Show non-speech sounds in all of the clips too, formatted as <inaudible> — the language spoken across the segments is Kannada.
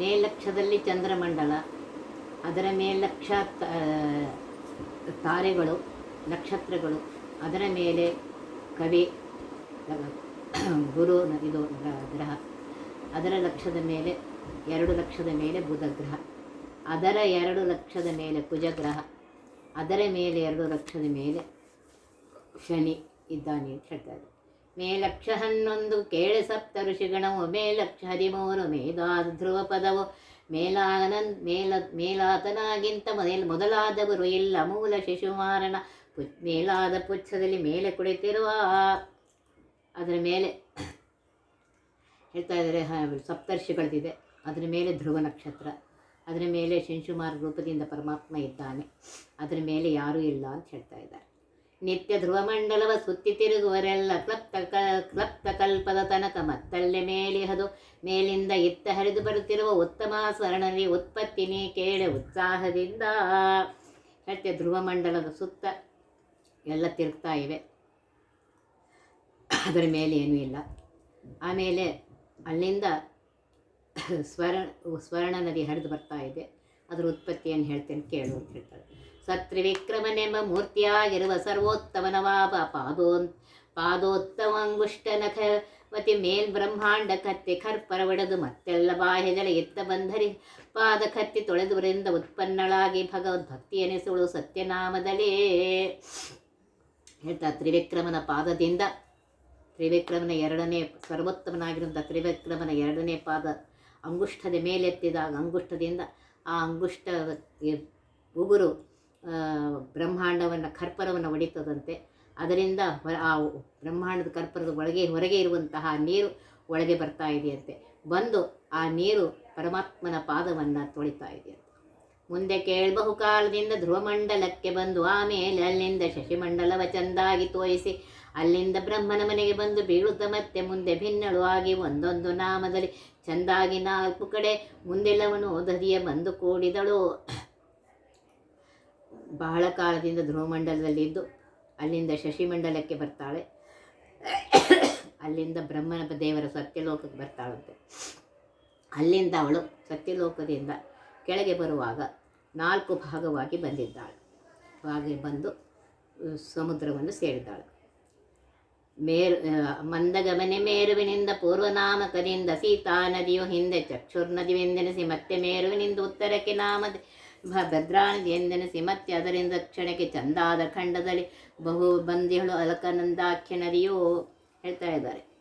ಮೇಲಕ್ಷದಲ್ಲಿ ಚಂದ್ರಮಂಡಲ, ಅದರ ಮೇಲಕ್ಷ ತಾರೆಗಳು, ನಕ್ಷತ್ರಗಳು, ಅದರ ಮೇಲೆ ಕವಿ, ಗುರು, ಇದು ಗ್ರಹ, ಅದರ ಲಕ್ಷದ ಮೇಲೆ, ಎರಡು ಲಕ್ಷದ ಮೇಲೆ ಬುಧ ಗ್ರಹ, ಅದರ ಎರಡು ಲಕ್ಷದ ಮೇಲೆ ಕುಜ ಗ್ರಹ, ಅದರ ಮೇಲೆ ಎರಡು ಲಕ್ಷದ ಮೇಲೆ ಶನಿ ಇದ್ದಾನೆ ಅಂತ ಹೇಳ್ತಾರೆ ಮೇಲಕ್ಷ ಹನ್ನೊಂದು ಕೇಳೆ ಸಪ್ತ ಋಷಿಗಣವು ಮೇಲಕ್ಷ ಹದಿಮೂರು ಮೇಧಾದ ಧ್ರುವ ಪದವು. ಮೇಲಾನನ್ ಮೇಲ, ಮೇಲಾತನಾಗಿಂತ ಮೊದಲ, ಮೊದಲಾದವರು ಇಲ್ಲ, ಮೂಲ ಶಿಶುಮಾರನ ಪು ಮೇಲಾದ ಪುಚ್ಛದಲ್ಲಿ ಮೇಲೆ ಕುಳಿತಿರುವ ಅದರ ಮೇಲೆ ಹೇಳ್ತಾ ಇದ್ದಾರೆ ಸಪ್ತರ್ಷಿಗಳಿದೆ ಅದರ ಮೇಲೆ ಧ್ರುವ ನಕ್ಷತ್ರ, ಅದರ ಮೇಲೆ ಶಿಶುಮಾರ ರೂಪದಿಂದ ಪರಮಾತ್ಮ ಇದ್ದಾನೆ. ಅದರ ಮೇಲೆ ಯಾರೂ ಇಲ್ಲ ಅಂತ ಹೇಳ್ತಾ ಇದ್ದಾರೆ. ನಿತ್ಯ ಧ್ರುವಮಂಡಲವ ಸುತ್ತಿ ತಿರುಗುವರೆಲ್ಲ ಕ್ಲಪ್ತ ಕ, ಕ್ಲಪ್ತ ಕಲ್ಪದ ತನಕ ಮತ್ತಲ್ಲೇ ಮೇಲಿಹದು. ಮೇಲಿಂದ ಇತ್ತ ಹರಿದು ಬರುತ್ತಿರುವ ಉತ್ತಮ ಸ್ವರ್ಣರಿ ಉತ್ಪತ್ತಿನಿ ಕೇಳಿ ಕೇಳೆ ಉತ್ಸಾಹದಿಂದ ಹೇಳ್ತೆ ಧ್ರುವಮಂಡಲದ ಸುತ್ತ ಎಲ್ಲ ತಿರುಗ್ತಾ ಇವೆ. ಅದರ ಮೇಲೆ ಏನೂ ಇಲ್ಲ. ಆಮೇಲೆ ಅಲ್ಲಿಂದ ಸ್ವರ್ಣ ಸ್ವರ್ಣ ನದಿ ಹರಿದು ಬರ್ತಾ ಇದೆ. ಅದರ ಉತ್ಪತ್ತಿಯನ್ನು ಹೇಳ್ತೇನೆ, ಕೇಳು ಅಂತ ಹೇಳ್ತಾರೆ. ಸತ್ರಿವಿಕ್ರಮನೆಂಬ ಮೂರ್ತಿಯಾಗಿರುವ ಸರ್ವೋತ್ತಮನವಾಪ ಪಾದೋ ಪಾದೋತ್ತಮಾಂಗುಷ್ಟ ನಖವತಿ ಮೇಲ್ ಬ್ರಹ್ಮಾಂಡ ಕತ್ತಿ ಖರ್ಪರ ಒಡೆದು ಮತ್ತೆಲ್ಲ ಬಾಹ್ಯಗಳ ಎತ್ತ ಬಂದರಿ ಪಾದ ಕತ್ತಿ ತೊಳೆದುವರಿಂದ ಉತ್ಪನ್ನಳಾಗಿ ಭಗವದ್ಭಕ್ತಿ ಭಕ್ತಿಯೆನಿಸುಳು ಸತ್ಯನಾಮದಲೇ. ಹೇಳ್ತಾ ತ್ರಿವಿಕ್ರಮನ ಪಾದದಿಂದ. ತ್ರಿವಿಕ್ರಮನ ಎರಡನೇ ಸರ್ವೋತ್ತಮನಾಗಿರುವಂಥ ತ್ರಿವಿಕ್ರಮನ ಎರಡನೇ ಪಾದ ಅಂಗುಷ್ಠದ ಮೇಲೆತ್ತಿದಾಗ ಅಂಗುಷ್ಠದಿಂದ ಆ ಅಂಗುಷ್ಠ ಉಗುರು ಬ್ರಹ್ಮಾಂಡವನ್ನು ಕರ್ಪರವನ್ನು ಒಡೀತದಂತೆ. ಅದರಿಂದ ಆ ಬ್ರಹ್ಮಾಂಡದ ಕರ್ಪರದ ಒಳಗೆ, ಹೊರಗೆ ಇರುವಂತಹ ನೀರು ಒಳಗೆ ಬರ್ತಾ ಇದೆಯಂತೆ. ಬಂದು ಆ ನೀರು ಪರಮಾತ್ಮನ ಪಾದವನ್ನು ತೊಳಿತಾ ಇದೆಯಂತೆ. ಮುಂದೆ ಕೇಳ್ಬಹುಕಾಲದಿಂದ ಧ್ರುವಮಂಡಲಕ್ಕೆ ಬಂದು ಆಮೇಲೆ ಅಲ್ಲಿಂದ ಶಶಿಮಂಡಲವ ಚಂದಾಗಿ ತೋರಿಸಿ, ಅಲ್ಲಿಂದ ಬ್ರಹ್ಮನ ಮನೆಗೆ ಬಂದು ಬೀಳುತ್ತ ಮತ್ತೆ ಮುಂದೆ ಭಿನ್ನಳು ಆಗಿ ಒಂದೊಂದು ನಾಮದಲ್ಲಿ ಚಂದಾಗಿ ನಾಲ್ಕು ಕಡೆ ಮುಂದೆಲ್ಲವನು ದದಿಯ ಬಂದು ಕೂಡಿದಳು. ಬಹಳ ಕಾಲದಿಂದ ಧ್ರುವಮಂಡಲದಲ್ಲಿದ್ದು ಅಲ್ಲಿಂದ ಶಶಿಮಂಡಲಕ್ಕೆ ಬರ್ತಾಳೆ. ಅಲ್ಲಿಂದ ಬ್ರಹ್ಮನ ದೇವರ ಸತ್ಯಲೋಕಕ್ಕೆ ಬರ್ತಾಳಂತೆ. ಅಲ್ಲಿಂದ ಅವಳು ಸತ್ಯಲೋಕದಿಂದ ಕೆಳಗೆ ಬರುವಾಗ ನಾಲ್ಕು ಭಾಗವಾಗಿ ಬಂದಿದ್ದಾಳೆ. ಹಾಗೆ ಬಂದು ಸಮುದ್ರವನ್ನು ಸೇರಿದ್ದಾಳೆ. ಮೇರು ಮಂದಗಮನೆ ಮೇರುವಿನಿಂದ ಪೂರ್ವನಾಮಕದಿಂದ ಸೀತಾ ನದಿಯು ಹಿಂದೆ ಚಕ್ಷುರ್ ನದಿವೆಂದೆನಿಸಿ ಮತ್ತೆ ಮೇರುವಿನಿಂದ ಉತ್ತರಕ್ಕೆ ನಾಮದ ಭ- ಭದ್ರಾ ನದಿ ಎಂದೆನಿಸಿ ಮತ್ತೆ ಅದರಿಂದ ಕ್ಷಣಕ್ಕೆ ಚಂದಾದ ಖಂಡದಲ್ಲಿ ಬಹು ಬಂದಿಗಳು ಅಲಕನಂದಾಖ್ಯ ನದಿಯೋ ಹೇಳ್ತಾ ಇದ್ದಾರೆ.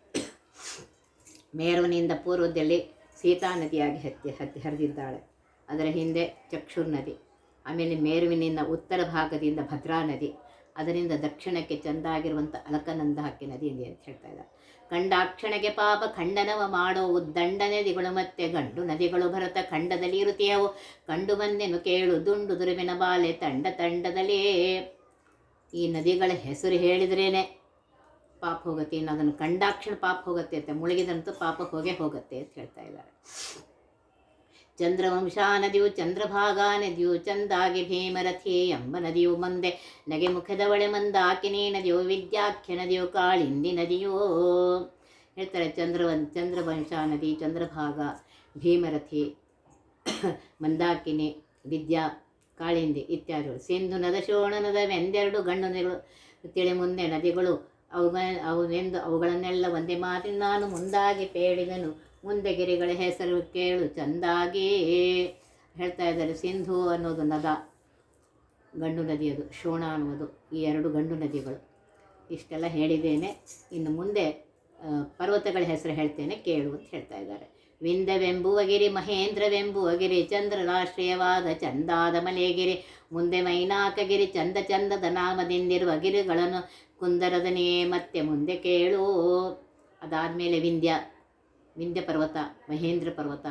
ಮೇರುವಿನಿಂದ ಪೂರ್ವದಲ್ಲಿ ಸೀತಾ ನದಿಯಾಗಿ ಹತ್ತಿ ಹತ್ತಿ ಹರಿದಿದ್ದಾಳೆ. ಅದರ ಹಿಂದೆ ಚಕ್ಷುರ್ ನದಿ, ಆಮೇಲೆ ಮೇರುವಿನಿಂದ ಉತ್ತರ ಭಾಗದಿಂದ ಭದ್ರಾ ನದಿ, ಅದರಿಂದ ದಕ್ಷಿಣಕ್ಕೆ ಚಂದಾಗಿರುವಂಥ ಅಲಕನಂದಾಖ್ಯ ನದಿ ಇದೆ ಅಂತ ಹೇಳ್ತಾ ಇದ್ದಾರೆ. ಕಂಡಾಕ್ಷಣಗೆ ಪಾಪ ಖಂಡನವ ಮಾಡೋ ಉದ್ದಂಡ ನದಿಗಳು ಮತ್ತೆ ಗಂಡು ನದಿಗಳು ಭರತ ಖಂಡದಲ್ಲಿ ಇರುತ್ತೆಯವು. ಕಂಡು ಬಂದೆನು ಕೇಳು ದುಂಡು ದುರುವಿನ ಬಾಲೆ ತಂಡ ತಂಡದಲ್ಲೇ. ಈ ನದಿಗಳ ಹೆಸರು ಹೇಳಿದ್ರೇನೆ ಪಾಪ ಹೋಗುತ್ತೆ, ಇನ್ನು ಅದನ್ನು ಕಂಡಾಕ್ಷಣ ಪಾಪ ಹೋಗುತ್ತೆ ಅಂತ ಮುಳುಗಿದಂತೂ ಪಾಪ ಹೋಗೇ ಹೋಗುತ್ತೆ ಅಂತ ಹೇಳ್ತಾ ಇದ್ದಾರೆ. ಚಂದ್ರವಂಶಾ ನದಿಯು ಚಂದ್ರಭಾಗ ನದಿಯು ಚಂದಾಗಿ ಭೀಮರಥಿ ಎಂಬ ನದಿಯು ಮಂದೆ. ನಗೆ ಮುಖದವಳೆ ಮಂದಾಕಿನಿ ನದಿಯು ವಿದ್ಯಾಖ್ಯ ನದಿಯು ಕಾಳಿಂದಿ ನದಿಯೋ. ಹೇಳ್ತಾರೆ ಚಂದ್ರವನ್, ಚಂದ್ರವಂಶಾ ನದಿ, ಚಂದ್ರಭಾಗ, ಭೀಮರಥಿ, ಮಂದಾಕಿನಿ, ವಿದ್ಯಾ, ಕಾಳಿಂದಿ ಇತ್ಯಾದಿಗಳು. ಸಿಂಧು ನದ, ಶೋಣ ನದವೆಂದೆರಡು ಗಂಡು ನದಿಗಳು, ತಿಳಿ ಮುಂದೆ ನದಿಗಳು. ಅವುಗಳ, ಅವು ಎಂದು ಅವುಗಳನ್ನೆಲ್ಲ ಒಂದೇ ಮಾತಿನ ನಾನು ಮುಂದಾಗಿ ಪೇಳಿದನು. ಮುಂದೆ ಗಿರಿಗಳ ಹೆಸರು ಕೇಳು ಚಂದಾಗಿ ಹೇಳ್ತಾ ಇದ್ದಾರೆ ಸಿಂಧು ಅನ್ನೋದು ನದ. ಗಂಡು ನದಿ ಅದು, ಶೋಣ ಅನ್ನೋದು, ಈ ಎರಡು ಗಂಡು ನದಿಗಳು. ಇಷ್ಟೆಲ್ಲ ಹೇಳಿದ್ದೇನೆ. ಇನ್ನು ಮುಂದೆ ಪರ್ವತಗಳ ಹೆಸರು ಹೇಳ್ತೇನೆ, ಕೇಳು ಅಂತ ಹೇಳ್ತಾ ಇದ್ದಾರೆ. ವಿಂದವೆಂಬುವಗಿರಿ ಗಿರಿ, ಮಹೇಂದ್ರವೆಂಬುವ ಗಿರಿ, ಚಂದ್ರರಾಷ್ಟ್ರೀಯವಾದ ಚಂದಾದ ಮಲೆಗಿರಿ, ಮುಂದೆ ಮೈನಾಕಗಿರಿ ಚಂದ ಚಂದದ ನಾಮದಿಂದಿರುವ ಗಿರಿಗಳನ್ನು ಕುಂದರದನೇ ಮತ್ತೆ ಮುಂದೆ ಕೇಳು. ಅದಾದಮೇಲೆ ವಿಂಧ್ಯ ವಿಂಧ್ಯ ಪರ್ವತ, ಮಹೇಂದ್ರ ಪರ್ವತ,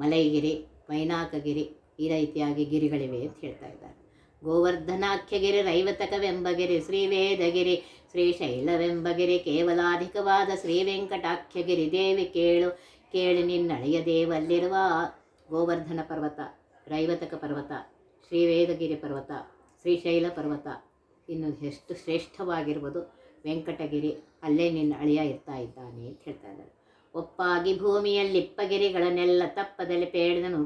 ಮಲೈಗಿರಿ ಮೈನಾಕಗಿರಿ ಈ ರೀತಿಯಾಗಿ ಗಿರಿಗಳಿವೆ ಅಂತ ಹೇಳ್ತಾ ಇದ್ದಾರೆ. ಗೋವರ್ಧನಾಖ್ಯಗಿರಿ, ರೈವತಕವೆಂಬಗಿರಿ, ಶ್ರೀವೇದಗಿರಿ, ಶ್ರೀಶೈಲವೆಂಬಗಿರಿ, ಕೇವಲಾಧಿಕವಾದ ಶ್ರೀ ವೆಂಕಟಾಖ್ಯಗಿರಿ ದೇವಿ ಕೇಳು, ಕೇಳಿ ನಿನ್ನಳೆಯ ದೇವಲ್ಲಿರುವ ಗೋವರ್ಧನ ಪರ್ವತ, ರೈವತಕ ಪರ್ವತ, ಶ್ರೀವೇದಗಿರಿ ಪರ್ವತ, ಶ್ರೀಶೈಲ ಪರ್ವತ. ಇನ್ನು ಎಷ್ಟು ಶ್ರೇಷ್ಠವಾಗಿರುವುದು ವೆಂಕಟಗಿರಿ ಅಲ್ಲೇ ನಿನ್ನ ಅಳಿಯ ಇರ್ತಾ ಇದ್ದಾನೆ ಅಂತ ಹೇಳ್ತಾ ಇದ್ದಾರೆ. ಒಪ್ಪಾಗಿ ಭೂಮಿಯಲ್ಲಿಪ್ಪಗಿರಿಗಳನ್ನೆಲ್ಲ ತಪ್ಪದಲ್ಲಿ ಪೇಳಿದನು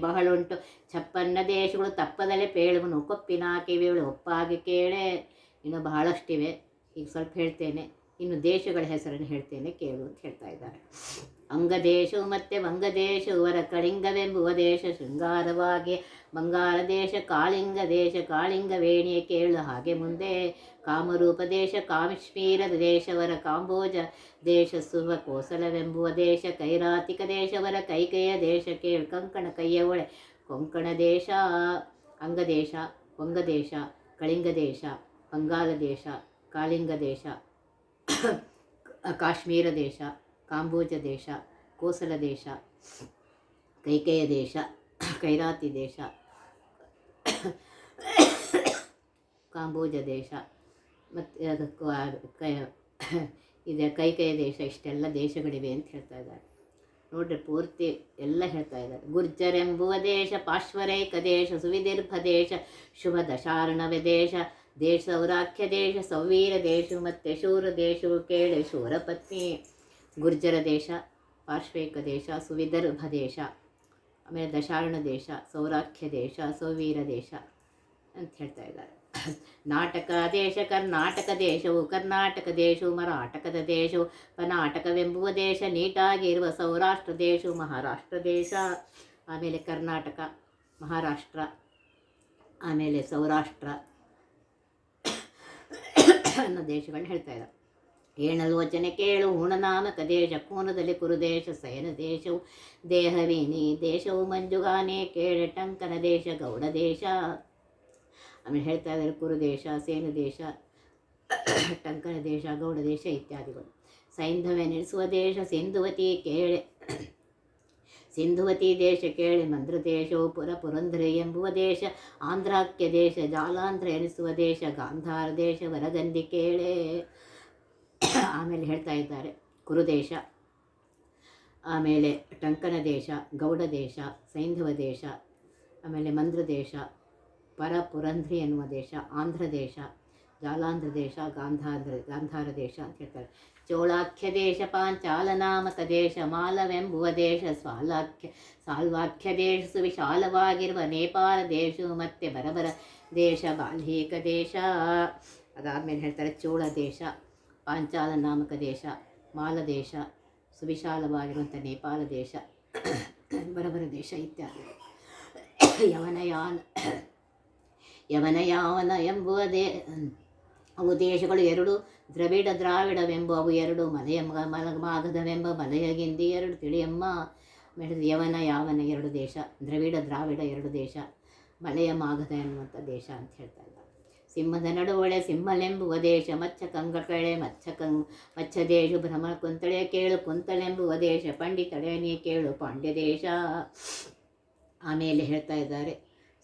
ಬಹಳ ಉಂಟು. ಛಪ್ಪನ್ನ ದೇಶಗಳು ತಪ್ಪದಲ್ಲಿ ಪೇಳುವನು, ಕೊಪ್ಪಿನ ಕಿವಿಗಳು ಒಪ್ಪಾಗಿ ಕೇಳೆ, ಇನ್ನು ಬಹಳಷ್ಟಿವೆ. ಈಗ ಸ್ವಲ್ಪ ಹೇಳ್ತೇನೆ. ಇನ್ನು ದೇಶಗಳ ಹೆಸರನ್ನು ಹೇಳ್ತೇನೆ, ಕೇಳು ಅಂತ ಹೇಳ್ತಾ ಇದ್ದಾರೆ. ಅಂಗದೇಶವು ಮತ್ತು ವಂಗದೇಶವು ವರ ಕಳಿಂಗವೆಂಬುವ ದೇಶ ಶೃಂಗಾರವಾಗಿ ಬಂಗಾರ ದೇಶ ಕಾಳಿಂಗ ದೇಶ ಕಾಳಿಂಗ ವೇಣಿಯ ಕೇಳು. ಹಾಗೆ ಮುಂದೆ ಕಾಮರೂಪ ದೇಶ, ಕಾಶ್ಮೀರದ ದೇಶವರ ಕಾಂಬೋಜ ದೇಶ ಸುವ ಕೋಸಲವೆಂಬುವ ದೇಶ, ಕೈರಾತಿಕ ದೇಶವರ ಕೈಕೈಯ ದೇಶ ಕೇಳು. ಕಂಕಣ ಕೈಯ ಒಳೆ, ಕೊಂಕಣ ದೇಶ, ಅಂಗದೇಶ ವಂಗದೇಶ ಕಳಿಂಗ ದೇಶ ಬಂಗಾಳ ದೇಶ ಕಾಳಿಂಗ ದೇಶ ಕಾಶ್ಮೀರ ದೇಶ, ಕಾಂಬೋಜ ದೇಶ, ಕೋಸಲ ದೇಶ, ಕೈಕೇಯ ದೇಶ, ಕೈರಾತಿ ದೇಶ, ಕಾಂಬೋಜ ದೇಶ, ಮತ್ತು ಅದಕ್ಕೂ ಇದೆ ಕೈಕೇಯ ದೇಶ ಇಷ್ಟೆಲ್ಲ ದೇಶಗಳಿವೆ ಅಂತ ಹೇಳ್ತಾ ಇದ್ದಾರೆ. ನೋಡ್ರಿ ಪೂರ್ತಿ ಎಲ್ಲ ಹೇಳ್ತಾ ಇದ್ದಾರೆ. ಗುರ್ಜರೆಂಬುವ ದೇಶ, ಪಾಶ್ವರೇಕ ದೇಶ, ಸುವಿದಿರ್ಭ ದೇಶ, ಶುಭ ದಶಾರ್ಣವ ದೇಶ ದೇಶ ಸೌರಾಖ್ಯ ದೇಶ ಸೌವೀರ ದೇಶ ಮತ್ತು ಶೂರ ದೇಶು ಕೇಳಿ ಶೂರ ಪತ್ನಿ. ಗುರ್ಜರ ದೇಶ, ಪಾರ್ಶ್ವೇಕ ದೇಶ, ಸುವಿದರ್ಭ ದೇಶ, ಆಮೇಲೆ ದಶಾರ್ಣ ದೇಶ, ಸೌರಾಖ್ಯ ದೇಶ ಸೌವೀರ ದೇಶ ಅಂತ ಹೇಳ್ತಾ ಇದ್ದಾರೆ. ನಾಟಕ ದೇಶ, ಕರ್ನಾಟಕ ದೇಶವು ಕರ್ನಾಟಕ ದೇಶವು ಮರಾಟಕದ ದೇಶವು, ಕರ್ನಾಟಕವೆಂಬುವ ದೇಶ, ನೀಟಾಗಿರುವ ಸೌರಾಷ್ಟ್ರ ದೇಶವು, ಮಹಾರಾಷ್ಟ್ರ ದೇಶ, ಆಮೇಲೆ ಕರ್ನಾಟಕ, ಮಹಾರಾಷ್ಟ್ರ, ಆಮೇಲೆ ಸೌರಾಷ್ಟ್ರ. ಅನ್ನೋ ದೇಶಗಳನ್ನ ಹೇಳ್ತಾ ಇದ್ದಾರೆ ಏಣಲೋಚನೆ ಕೇಳು ಹುಣನಾಮಕ ದೇಶ ಕೋನದಲ್ಲಿ ಕುರುದೇಶ ಸೈನ ದೇಶವು ದೇಹವೀನಿ ದೇಶವು ಮಂಜುಗಾನೆ, ಕೇಳೆ ಟಂಕನ ದೇಶ, ಗೌಡ ದೇಶ. ಆಮೇಲೆ ಹೇಳ್ತಾ ಇದ್ದಾರೆ ಕುರುದೇಶ ಸೇನು ದೇಶ, ಟಂಕನ ದೇಶ, ಗೌಡ ದೇಶ ಇತ್ಯಾದಿಗಳು. ಸೈಂಧವೆ ನೆಲೆಸುವ ದೇಶ, ಸಿಂಧುವತಿ, ಕೇಳೆ ಸಿಂಧುವತಿ ದೇಶ ಕೇಳಿ ಮಂದ್ರ ದೇಶವು ಪುರ ಪುರಂದ್ರೆ ಎಂಬುವ ದೇಶ ಆಂಧ್ರಾಕ್ಯ ದೇಶ, ಜಾಲಾಂಧ್ರ ಎನಿಸುವ ದೇಶ, ಗಾಂಧಾರ ದೇಶ ವರಗಂದಿ ಕೇಳೆ. ಆಮೇಲೆ ಹೇಳ್ತಾ ಇದ್ದಾರೆ, ಕುರುದೇಶ. ಆಮೇಲೆ ಟಂಕನ ದೇಶ, ಗೌಡ ದೇಶ, ಸೈಂಧವ ದೇಶ, ಆಮೇಲೆ ಮಂದ್ರ ದೇಶ, ಪರ ಪುರಂಧ್ರಿ ಎನ್ನುವ ದೇಶ, ಆಂಧ್ರ ದೇಶ, ಜಾಲಾಂಧ್ರ ದೇಶ, ಗಾಂಧಾಂಧ್ರ, ಗಾಂಧಾರ ದೇಶ ಅಂತ ಹೇಳ್ತಾರೆ. ಚೋಳಾಖ್ಯ ದೇಶ ಪಾಂಚಾಲನಾಮಕ ದೇಶ ಮಾಲವೆಂಬುವ ದೇಶ ಸ್ವಾಲಾಖ್ಯ ಸಾಲ್ವಾಖ್ಯ ದೇಶ ಸುವಿಶಾಲವಾಗಿರುವ ನೇಪಾಳ ದೇಶ ಮತ್ತೆ ಬರಬರ ದೇಶ ಬಾಲ್ಹೀಕ ದೇಶ. ಅದಾದಮೇಲೆ ಹೇಳ್ತಾರೆ ಚೋಳ ದೇಶ, ಪಾಂಚಾಲ ನಾಮಕ ದೇಶ, ಮಾಲ ದೇಶ ಸುವಿಶಾಲವಾಗಿರುವಂಥ ನೇಪಾಳ ದೇಶ, ಬರಬರ ದೇಶ ಇತ್ಯಾದಿ. ಯವನಯಾನ ಯವನಯಾವನ ಎಂಬುವ ದೇ ಅವು ದೇಶಗಳು ಎರಡು, ದ್ರವಿಡ ದ್ರಾವಿಡವೆಂಬುವು ಎರಡು, ಮಲೆಯ ಮಾಗದವೆಂಬ ಮಲ ಮಾಗಧವೆಂಬ ಮಲೆಯಗಿಂದಿ ಎರಡು ತಿಳಿಯಮ್ಮ. ಆಮೇಲೆ ಯವನ ಯಾವನ ಎರಡು ದೇಶ, ದ್ರವಿಡ ದ್ರಾವಿಡ ಎರಡು ದೇಶ, ಮಲೆಯ ಮಾಗಧ ಎನ್ನುವಂಥ ದೇಶ ಅಂತ ಹೇಳ್ತಾ ಇದ್ದಾರೆ. ಸಿಂಹದ ನಡುವಳೆ ಸಿಂಹಲೆಂಬುವ ದೇಶ, ಮಚ್ಚ ಕಂಗಕಳೆ ಮಚ್ಚ ಕಂ ಮಚ್ಚ ದೇಶ ಭ್ರಮ ಕುಂತಳೆ ಕೇಳು, ಕುಂತಳೆಂಬುವ ದೇಶ, ಪಂಡಿತಳೆ ನೀ ಕೇಳು, ಪಾಂಡ್ಯ ದೇಶ. ಆಮೇಲೆ ಹೇಳ್ತಾ ಇದ್ದಾರೆ,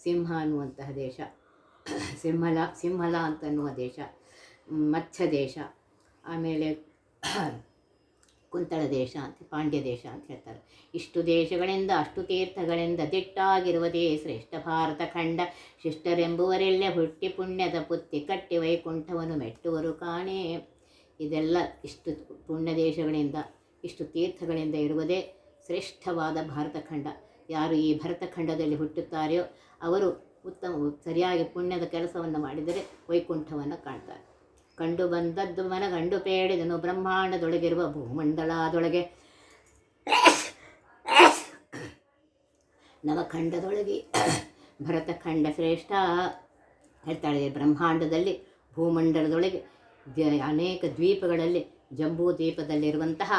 ಸಿಂಹ ಅನ್ನುವಂತಹ ದೇಶ, ಸಿಂಹಲ ಸಿಂಹಲ ಅಂತನ್ನುವ ದೇಶ. ಮಚ್ಚ ದೇಶ ಆಮೇಲೆ ಕುಂತಳ ದೇಶ ಅಂತ, ಪಾಂಡ್ಯ ದೇಶ ಅಂತ ಹೇಳ್ತಾರೆ. ಇಷ್ಟು ದೇಶಗಳಿಂದ, ಅಷ್ಟು ತೀರ್ಥಗಳಿಂದ ದಿಟ್ಟಾಗಿರುವುದೇ ಶ್ರೇಷ್ಠ ಭಾರತ ಖಂಡ. ಶಿಷ್ಟರೆಂಬುವರೆಲ್ಲೇ ಹುಟ್ಟಿ ಪುಣ್ಯದ ಪುತ್ತಿ ಕಟ್ಟಿ ವೈಕುಂಠವನ್ನು ಮೆಟ್ಟುವರು ಕಾಣೆ. ಇದೆಲ್ಲ ಇಷ್ಟು ಪುಣ್ಯ ದೇಶಗಳಿಂದ, ಇಷ್ಟು ತೀರ್ಥಗಳಿಂದ ಇರುವುದೇ ಶ್ರೇಷ್ಠವಾದ ಭಾರತ ಖಂಡ. ಯಾರು ಈ ಭರತಖಂಡದಲ್ಲಿ ಹುಟ್ಟುತ್ತಾರೆಯೋ, ಅವರು ಉತ್ತಮ, ಸರಿಯಾಗಿ ಪುಣ್ಯದ ಕೆಲಸವನ್ನು ಮಾಡಿದರೆ ವೈಕುಂಠವನ್ನು ಕಾಣ್ತಾರೆ. ಕಂಡು ಬಂದದ್ದು ಮನಗಂಡು ಪೇಡಿದನು ಬ್ರಹ್ಮಾಂಡದೊಳಗಿರುವ ಭೂಮಂಡಲದೊಳಗೆ. ನವಖಂಡದೊಳಗೆ ಭರತಖಂಡ ಶ್ರೇಷ್ಠ. ಹೇಳ್ತಾಳೆ ಬ್ರಹ್ಮಾಂಡದಲ್ಲಿ, ಭೂಮಂಡಲದೊಳಗೆ ಅನೇಕ ದ್ವೀಪಗಳಲ್ಲಿ ಜಂಬೂ ದ್ವೀಪದಲ್ಲಿರುವಂತಹ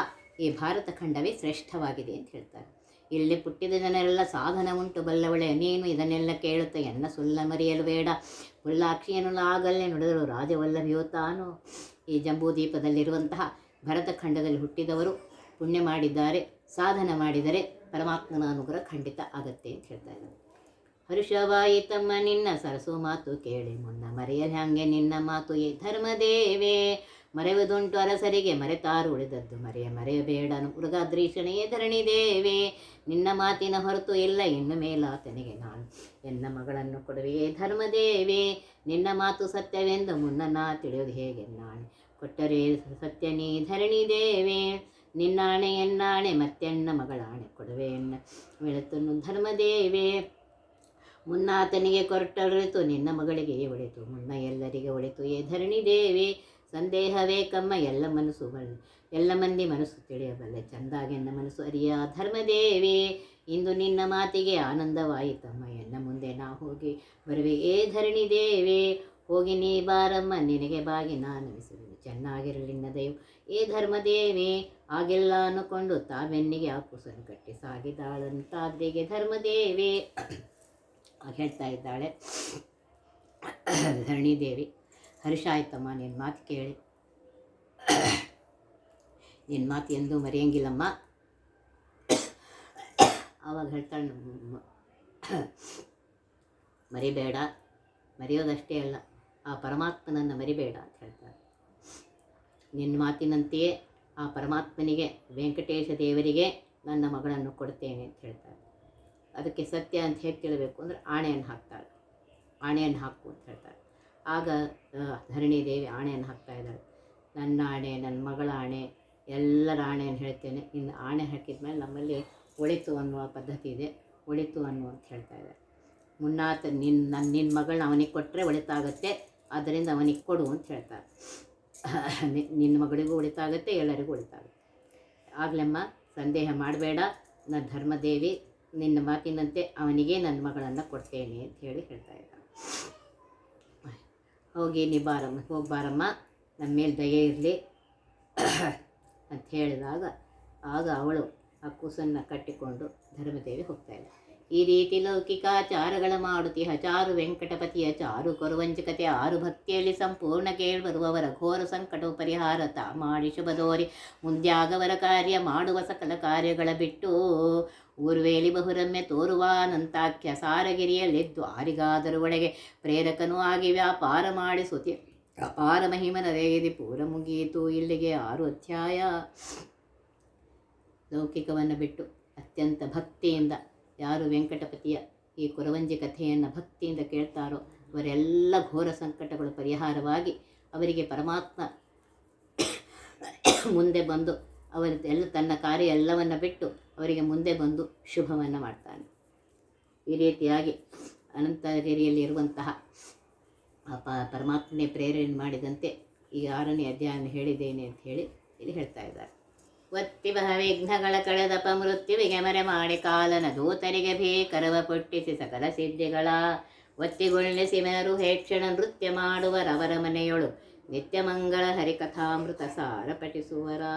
ಈ ಭಾರತ ಖಂಡವೇ ಶ್ರೇಷ್ಠವಾಗಿದೆ ಅಂತ ಹೇಳ್ತಾರೆ. ಇಲ್ಲಿ ಪುಟ್ಟಿದ ಜನರೆಲ್ಲ ಸಾಧನ ಉಂಟು ಬಲ್ಲವಳೆ, ನೀನು ಇದನ್ನೆಲ್ಲ ಕೇಳುತ್ತೆ ಎನ್ನ ಸುಲ್ಲ ಮರೆಯಲು ಬೇಡ. ಹುಲ್ಲಾಕ್ಷಿಯನ್ನು ಆಗಲ್ಲೇ ನುಡಿದಳು ರಾಜವಲ್ಲಭಿಯೋ ತಾನು. ಈ ಜಂಬೂ ಭರತಖಂಡದಲ್ಲಿ ಭರತ ಖಂಡದಲ್ಲಿ ಹುಟ್ಟಿದವರು ಪುಣ್ಯ ಮಾಡಿದ್ದಾರೆ, ಸಾಧನೆ ಮಾಡಿದರೆ ಪರಮಾತ್ಮನ ಅನುಗ್ರಹ ಖಂಡಿತ ಆಗತ್ತೆ ಅಂತ ಹೇಳ್ತಾ ಇದ್ದಾರೆ. ಹರ್ಷವಾಯಿತಮ್ಮ ನಿನ್ನ ಸರಸು ಮಾತು ಕೇಳಿ, ಮುನ್ನ ಮರೆಯಲು ಹಂಗೆ ನಿನ್ನ ಮಾತು ಈ ಧರ್ಮದೇವೇ. ಮರೆಯುವುದುಂಟು ಅರಸರಿಗೆ, ಮರೆತಾರು ಉಳಿದದ್ದು ಮರೆಯ ಮರೆಯಬೇಡ ಮೃಗಾದ್ರೀಷಣೆಯೇ ಧರಣಿ ದೇವೆ, ನಿನ್ನ ಮಾತಿನ ಹೊರತು ಇಲ್ಲ, ಇನ್ನು ಮೇಲಾತನಿಗೆ ನಾನು. ಎನ್ನ ಮಗಳನ್ನು ಕೊಡುವೆಯೇ ಧರ್ಮದೇವೆ ನಿನ್ನ ಮಾತು ಸತ್ಯವೆಂದು ಮುನ್ನ ತಿಳಿಯೋದು ಹೇಗೆ ನಾನು. ಕೊಟ್ಟರೆ ಸತ್ಯ ನೀ ಧರಣಿ ದೇವೆ ನಿನ್ನಾಣೆ ಎನ್ನಾಣೆ, ಮತ್ತೆಣ್ಣ ಮಗಳಾಣೆ ಕೊಡುವೆ ಎನ್ನ. ಧರ್ಮ ಧರ್ಮದೇವೆ ಮುನ್ನಾತನಿಗೆ ಕೊರಟರಿತು, ನಿನ್ನ ಮಗಳಿಗೆ ಒಳಿತು, ಮುನ್ನ ಎಲ್ಲರಿಗೆ ಒಳಿತು ಏ ಧರಣಿ ದೇವಿ ಸಂದೇಹವೇ ಕಮ್ಮ ಎಲ್ಲ ಮನಸ್ಸು ಬಲ್ಲ ಎಲ್ಲ ಮಂದಿ ಮನಸ್ಸು ತಿಳಿಯಬಲ್ಲೆ. ಚಂದಾಗೆನ್ನ ಮನಸ್ಸು ಅರಿಯ ಧರ್ಮದೇವಿ, ಇಂದು ನಿನ್ನ ಮಾತಿಗೆ ಆನಂದವಾಯಿತಮ್ಮ ಎನ್ನ ಮುಂದೆ ನಾ ಹೋಗಿ ಬರುವೆ ಏ ಧರಣಿ ದೇವಿ, ಹೋಗಿ ನೀ ಬಾರಮ್ಮ, ನಿನಗೆ ಬಾಗಿ ನಾನು ಬಿಸಿಲು ಚೆನ್ನಾಗಿರಲಿನ್ನ ದೈವ ಏ ಧರ್ಮದೇವಿ ಆಗೆಲ್ಲ ಅನ್ಕೊಂಡು ತಾವೆನ್ನಿಗೆ ಆ ಕುಸನ್ನು ಕಟ್ಟಿ ಸಾಗಿದಾಳಂತಾದ್ರಿಗೆ ಧರ್ಮದೇವಿ. <coughs> ಹೇಳ್ತಾ ಇದ್ದಾಳೆ. <coughs> ಧರಣಿ ದೇವಿ. ಹರ್ಷ ಆಯ್ತಮ್ಮ ನಿನ್ನ ಮಾತು ಕೇಳಿ. ನಿನ್ನ ಮಾತು ಎಂದೂ ಮರೆಯಂಗಿಲ್ಲಮ್ಮ. ಆವಾಗ ಹೇಳ್ತಾಳೆ ಮರಿಬೇಡ, ಮರೆಯೋದಷ್ಟೇ ಅಲ್ಲ, ಆ ಪರಮಾತ್ಮನನ್ನು ಮರಿಬೇಡ ಅಂತ ಹೇಳ್ತಾರೆ ನಿನ್ನ ಮಾತಿನಂತೆಯೇ ಆ ಪರಮಾತ್ಮನಿಗೆ, ವೆಂಕಟೇಶ ದೇವರಿಗೆ ನನ್ನ ಮಗಳನ್ನು ಕೊಡ್ತೇನೆ ಅಂತ ಹೇಳ್ತಾರೆ ಅದಕ್ಕೆ ಸತ್ಯ ಅಂತ ಹೇಗೆ ತಿಳಬೇಕು ಅಂದರೆ ಆಣೆಯನ್ನು ಹಾಕ್ತಾಳೆ. ಆಣೆಯನ್ನು ಹಾಕು ಅಂತ ಹೇಳ್ತಾರೆ ಆಗ ಧರಣಿ ದೇವಿ ಆಣೆಯನ್ನು ಹಾಕ್ತಾ ಇದ್ದಾಳೆ. ನನ್ನ ಆಣೆ, ನನ್ನ ಮಗಳ ಆಣೆ, ಎಲ್ಲರ ಆಣೆಯನ್ನು ಹೇಳ್ತೇನೆ. ಇನ್ನು ಆಣೆ ಹಾಕಿದ ಮೇಲೆ ನಮ್ಮಲ್ಲಿ ಒಳಿತು ಅನ್ನುವ ಪದ್ಧತಿ ಇದೆ. ಒಳಿತು ಅನ್ನು ಅಂತ ಹೇಳ್ತಾ ಇದ್ದಾರೆ. ಮುನ್ನಾತ ನಿನ್ನ ನನ್ನ ನಿನ್ನ ಮಗಳನ್ನ ಅವನಿಗೆ ಕೊಟ್ಟರೆ ಒಳಿತಾಗತ್ತೆ. ಆದ್ದರಿಂದ ಅವನಿಗೆ ಕೊಡು ಅಂತ ಹೇಳ್ತಾರೆ. <laughs> ನಿನ್ನ ಮಗಳಿಗೂ ಒಳಿತಾಗತ್ತೆ, ಎಲ್ಲರಿಗೂ ಒಳಿತಾಗುತ್ತೆ. ಆಗಲಮ್ಮ ಸಂದೇಹ ಮಾಡಬೇಡ. ನನ್ನ ಧರ್ಮದೇವಿ ನಿನ್ನ ಮಾತಿನಂತೆ ಅವನಿಗೆ ನನ್ನ ಮಗಳನ್ನು ಕೊಡ್ತೇನೆ ಅಂತ ಹೇಳಿ ಹೇಳ್ತಾ ಹೋಗಿ ನೀ ಬಾರಮ್ಮ ಹೋಗಿ ಬಾರಮ್ಮ ನಮ್ಮ ಮೇಲೆ ದಯೆ ಇರಲಿ <clears throat> ಅಂತ ಹೇಳಿದಾಗ ಆಗ ಅವಳು ಆ ಕೂಸನ್ನು ಕಟ್ಟಿಕೊಂಡು ಧರ್ಮದೇವಿ ಹೋಗ್ತಾಯಿಲ್ಲ ಈ ರೀತಿ ಲೌಕಿಕಾಚಾರಗಳ ಮಾಡುತ್ತಿಹ ಚಾರು ವೆಂಕಟಪತಿಯ ಚಾರು ಕೊರುವಂಚಕತೆ ಆರು ಭಕ್ತಿಯಲ್ಲಿ ಸಂಪೂರ್ಣ ಕೇಳ್ಬರುವವರ ಘೋರ ಸಂಕಟವು ಪರಿಹಾರ ತಾ ಮಾಡಿ ಶುಭದೋರಿ, ಮುಂದ್ಯಾಗವರ ಕಾರ್ಯ ಮಾಡುವ ಸಕಲ ಕಾರ್ಯಗಳ ಬಿಟ್ಟು ಊರ್ವೇಲಿ ಬಹುರಮ್ಮೆ ತೋರುವ ನಂತಾಖ್ಯ ಸಾರಗಿರಿಯಲ್ಲಿದ್ದು ಆರಿಗಾದರೂ ಒಳಗೆ ಪ್ರೇರಕನೂ ಆಗಿ ವ್ಯಾಪಾರ ಮಾಡಿ ಸುತಿ ಅಪಾರ ಮಹಿಮನ ರೇಗಿದಿ ಪೂರ ಮುಗಿಯಿತು ಇಲ್ಲಿಗೆ ಆರು ಅಧ್ಯಾಯ. ಲೌಕಿಕವನ್ನು ಬಿಟ್ಟು ಅತ್ಯಂತ ಭಕ್ತಿಯಿಂದ ಯಾರು ವೆಂಕಟಪತಿಯ ಈ ಕುರವಂಜಿ ಕಥೆಯನ್ನು ಭಕ್ತಿಯಿಂದ ಕೇಳ್ತಾರೋ ಅವರೆಲ್ಲ ಘೋರ ಸಂಕಟಗಳು ಪರಿಹಾರವಾಗಿ ಅವರಿಗೆ ಪರಮಾತ್ಮ <coughs> ಮುಂದೆ ಬಂದು ಅವರ ಎಲ್ಲ ತನ್ನ ಕಾರ್ಯ ಎಲ್ಲವನ್ನು ಬಿಟ್ಟು ಅವರಿಗೆ ಮುಂದೆ ಬಂದು ಶುಭವನ್ನು ಮಾಡ್ತಾನೆ. ಈ ರೀತಿಯಾಗಿ ಅನಂತಗಿರಿಯಲ್ಲಿ ಇರುವಂತಹ ಆ ಪ ಪರಮಾತ್ಮನೇ ಪ್ರೇರಣೆ ಮಾಡಿದಂತೆ ಈ ಆರನೇ ಅಧ್ಯಾಯನ ಹೇಳಿದ್ದೇನೆ ಅಂತ ಹೇಳಿ ಇಲ್ಲಿ ಹೇಳ್ತಾ ಇದ್ದಾರೆ. ಒತ್ತಿ ವಿಘ್ನಗಳ ಕಳೆದಪ ಮೃತ್ಯುವಿಗೆ ಮರೆ ಮಾಡಿ ಕಾಲನ ದೂತರಿಗೆ ಭೀಕರವ ಪೊಟ್ಟಿಸಿ ಸಕಲ ಸಿದ್ಧಿಗಳ. ಒತ್ತಿಗೊಳ್ಳಿಸಿ ಮೆರು ಹೇಕ್ಷಣ ನೃತ್ಯ ಮಾಡುವರವರ ಮನೆಯೊಳು ನಿತ್ಯ ಮಂಗಳ ಹರಿಕಥಾಮೃತ ಸಾರ ಪಠಿಸುವರ